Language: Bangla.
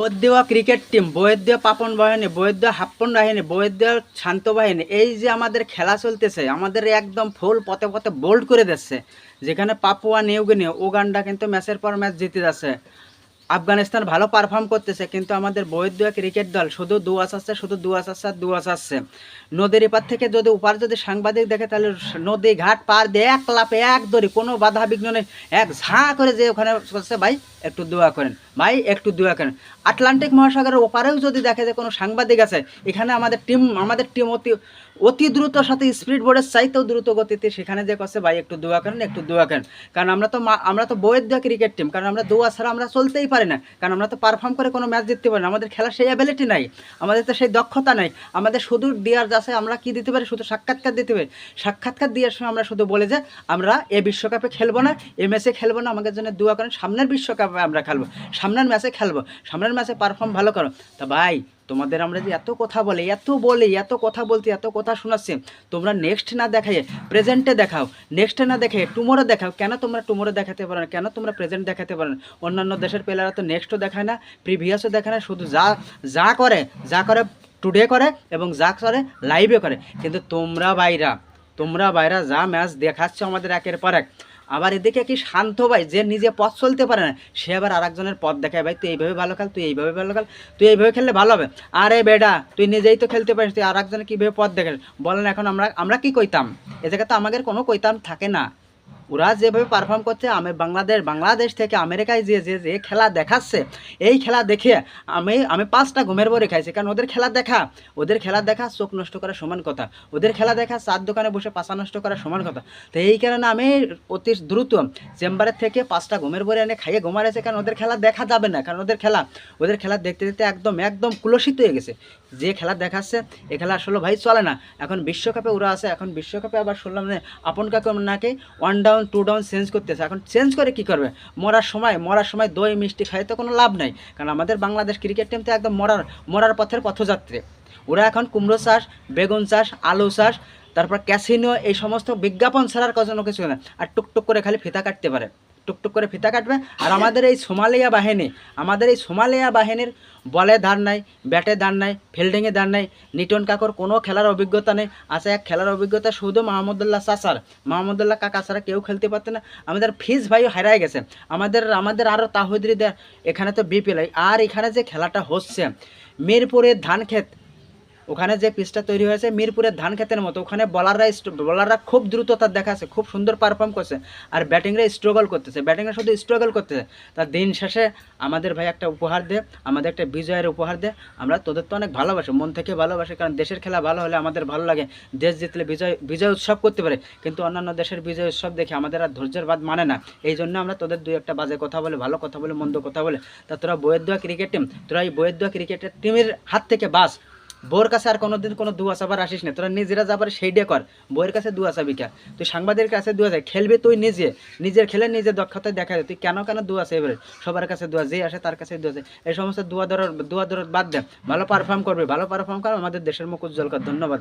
বৈদ্য ক্রিকেট টিম বৈদ্য পাপন বাহিনী বৈদ্য হাপ্পন বাহিনী বৈদ্য শান্ত বাহিনী, এই যে আমাদের খেলা চলতেছে, আমাদের একদম ফুল পথে পথে বোল্ড করে দিচ্ছে। যেখানে পাপুয়া নিউগিনি ওগান্ডা কিন্তু ম্যাচের পর ম্যাচ জিতে যাচ্ছে। আফগানিস্তান ভালো পারফর্ম করতেছে, কিন্তু আমাদের বৈদ্য ক্রিকেট দল, শুধু দুয়াস আসছে, শুধু দুয়াস আসছে আর দুয়াস আসছে। নদীর এপার থেকে যদি উপার যদি সাংবাদিক দেখে, তাহলে নদী ঘাট পার দিয়ে এক লাপে এক দড়ি, কোনো বাধা বিঘ্ন নেই। এক ঝাঁ করে যে ওখানে করছে ভাই, একটু দোয়া করেন। ভাই, একটু দোয়া করেন। আটলান্টিক মহাসাগরের ওপারেও যদি দেখে যে কোনো সাংবাদিক আছে, এখানে আমাদের টিম আমাদের টিম অতি অতি দ্রুত সাথে স্পিড বোর্ডের চাইতেও দ্রুত গতিতে সেখানে যে করছে ভাই, একটু দোয়া করেন, একটু দোয়া করেন। কারণ আমরা তো আমরা তো বইয়ের দেওয়া ক্রিকেট টিম কারণ আমরা দোয়া ছাড়া আমরা চলতেই পারি না। কারণ আমরা তো পারফর্ম করে কোনো ম্যাচ জিততে পারি না। আমাদের খেলার সেই অ্যাবিলিটি নাই, আমাদের তো সেই দক্ষতা নাই। আমাদের শুধু দেওয়ার যাচ্ছে আমরা কি দিতে পারি? শুধু সাক্ষাৎকার দিতে পারি। সাক্ষাৎকার দেওয়ার সময় আমরা শুধু বলে যে, আমরা এ বিশ্বকাপে খেলব না, এ ম্যাচে খেলব না, আমাদের জন্য দোয়া করেন, সামনের বিশ্বকাপে আমরা খেলব, সামনের ম্যাচে খেলব, সামনের ম্যাচে পারফর্ম ভালো করো। তা ভাই তোমাদের আমরা যে এত কথা বলে, এত বলে, এত কথা বলতে, এত কথা শোনাচ্ছি, তোমরা নেক্সট না দেখাই প্রেজেন্টে দেখাও নেক্সটে না দেখে টুমোরো দেখাও। কেন তোমরা টুমোরো দেখাতে পারো না? কেন তোমরা প্রেজেন্ট দেখাতে পারো না? অন্যান্য দেশের প্লেয়াররা তো নেক্সটও দেখায় না প্রিভিয়াসও দেখায় না, শুধু যা যা করে যা করে টুডে করে এবং যা করে লাইভে করে। কিন্তু তোমরা বাইরা তোমরা বাইরা যা ম্যাচ দেখাচ্ছ আমাদের একের পর এক আবার এদিকে কি শান্ত ভাই, যে নিজে পথ চলতে পারে না, সে আবার আরেকজনের পথ দেখায়, ভাই, তুই এইভাবে ভালো খেল, তুই এইভাবে ভালো খেল, তুই এইভাবে খেললে ভালো হবে। আরে বেডা তুই নিজেই তো খেলতে পারিস, তুই আরেকজনের কীভাবে পথ দেখাস? বলেন, এখন আমরা আমরা কি কইতাম? এ জায়গায় তো আমাদের কোনো কইতাম থাকে না। ওরা যেভাবে পারফর্ম করছে, আমি বাংলাদেশ বাংলাদেশ থেকে আমেরিকায় যে যে যে খেলা দেখাচ্ছে, এই খেলা দেখে আমি আমি পাঁচটা ঘুমের পরে খাইছি। কারণ ওদের খেলা দেখা, ওদের খেলা দেখা চোখ নষ্ট করা সমান কথা। ওদের খেলা দেখা চার দোকানে বসে পাশা নষ্ট করা সমান কথা। তো এই কারণে আমি অতি দ্রুত চেম্বারের থেকে পাঁচটা ঘুমের পরে এনে খাইয়ে ঘুমার ঘুমারেছে কারণ ওদের খেলা দেখা যাবে না। কারণ ওদের খেলা ওদের খেলা দেখতে দেখতে একদম একদম কুলসিত হয়ে গেছে। যে খেলা দেখাচ্ছে, এ খেলা আসলে ভাই চলে না। এখন বিশ্বকাপে ওরা আছে, এখন বিশ্বকাপে আবার শুনলাম যে আপন কাকে নাকি one down two down change করতেছে। এখন চেঞ্জ করে কি করবে? মরার সময় মরার সময় দই, মিষ্টি খাই তো কোনো লাভ নাই। কারণ আমাদের বাংলাদেশ ক্রিকেট টিম তো একদম মরার মরার পথের পথযাত্রী। ওরা এখন কুমড়ো চাষ, বেগুন চাষ, আলু চাষ, তারপর ক্যাসিনো এই সমস্ত বিজ্ঞাপন ছাড়ার কোনো কিছু না আর টুকটুক করে খালি ফিতা কাটতে পারে। টুকটুক করে ফিতা কাটবে। আর আমাদের এই সোমালিয়া বাহিনী, আমাদের এই সোমালিয়া বাহিনীর বলে ধার নাই, ব্যাটে ধার নাই, ফিল্ডিংয়ে ধার নাই। নিটন কাকর কোনো খেলার অভিজ্ঞতা নেই। আছে এক খেলার অভিজ্ঞতা শুধু মাহমুদুল্লাহ চাচার মাহমুদুল্লাহ কাকা ছাড়া কেউ খেলতে পারতে না। আমাদের ফিজ ভাইও হারাই গেছে। আমাদের আমাদের আরও তাহিদ্রিদের এখানে তো বিপিএল আর এখানে যে খেলাটা হচ্ছে, মিরপুরের ধান ক্ষেত ওখানে যে পিচটা তৈরি হয়েছে মিরপুরের ধান ক্ষেতের মতো, ওখানে বলাররা বলাররা খুব দ্রুততা দেখাচ্ছে, খুব সুন্দর পারফর্ম করছে আর ব্যাটিংরা স্ট্রাগল করতেছে ব্যাটিংরা শুধু স্ট্রাগল করতেছে। তার দিন শেষে আমাদের ভাই একটা উপহার দে, আমাদের একটা বিজয়ের উপহার দে, আমরা তোদের তো অনেক ভালোবাসি, মন থেকে ভালোবাসি, কারণ দেশের খেলা ভালো হলে আমাদের ভালো লাগে, দেশ জিতলে বিজয় বিজয় উৎসব করতে পারে, কিন্তু অন্যান্য দেশের বিজয় উৎসব দেখে আমাদের আর ধৈর্যের বাদ মানে না। এই জন্য আমরা তোদের দুই একটা বাজে কথা বলে, ভালো কথা বলে, মন্দ কথা বলে, তা তোরা বইয়ের দোয়া ক্রিকেট টিম তোরা এই বইয়ের দোয়া ক্রিকেটের টিমের হাত থেকে বাস বোর কাছে আর কোনোদিন কোনো দুয়া চাবার আসিস না। তোরা নিজেরা যাবার সেইটা কর। বইয়ের কাছে দুয়া চাবি কে? তুই সাংবাদিকের কাছে দুয়া যায় খেলবি তুই নিজে। নিজের খেলে নিজের দক্ষতায় দেখা যায় তুই কেন কেন দুয়া চাই এবারে? সবার কাছে দুয়া, যে আসে তার কাছে দুয়া চাই এই সমস্ত দুয়া দর দুয়া দর বাদ দে। ভালো পারফর্ম করবে। ভালো পারফর্ম কর। আমাদের দেশের মুখ উজ্জ্বল কর। ধন্যবাদ।